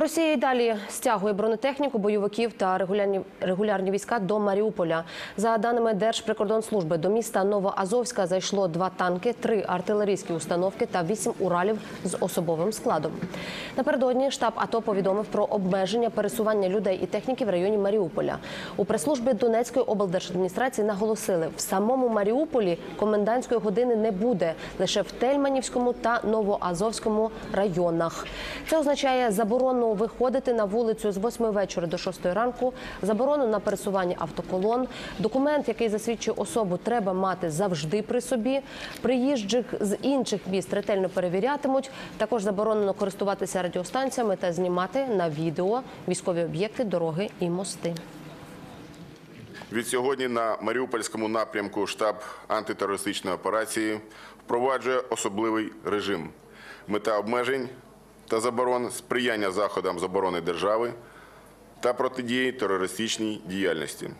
Росія й далі стягує бронетехніку, бойовиків та регулярні, регулярні війська до Маріуполя. За даними Держприкордонслужби, до міста Новоазовська зайшло два танки, три артилерійські установки та вісім уралів з особовим складом. Напередодні штаб АТО повідомив про обмеження пересування людей і техніки в районі Маріуполя. У прес-службі Донецької облдержадміністрації наголосили, в самому Маріуполі комендантської години не буде лише в Тельманівському та Новоазовському районах. Це означає заборону виходити на вулицю з 8 вечора до 6 ранку, заборону на пересування автоколон. Документ, який засвідчує особу, треба мати завжди при собі. Приїжджих з інших міст ретельно перевірятимуть. Також заборонено користуватися радіостанціями та знімати на відео військові об'єкти, дороги і мости. Відсьогодні на Маріупольському напрямку штаб антитерористичної операції впроваджує особливий режим. Мета обмежень та заборон сприяння заходам заборони держави та протидії терористичній діяльності.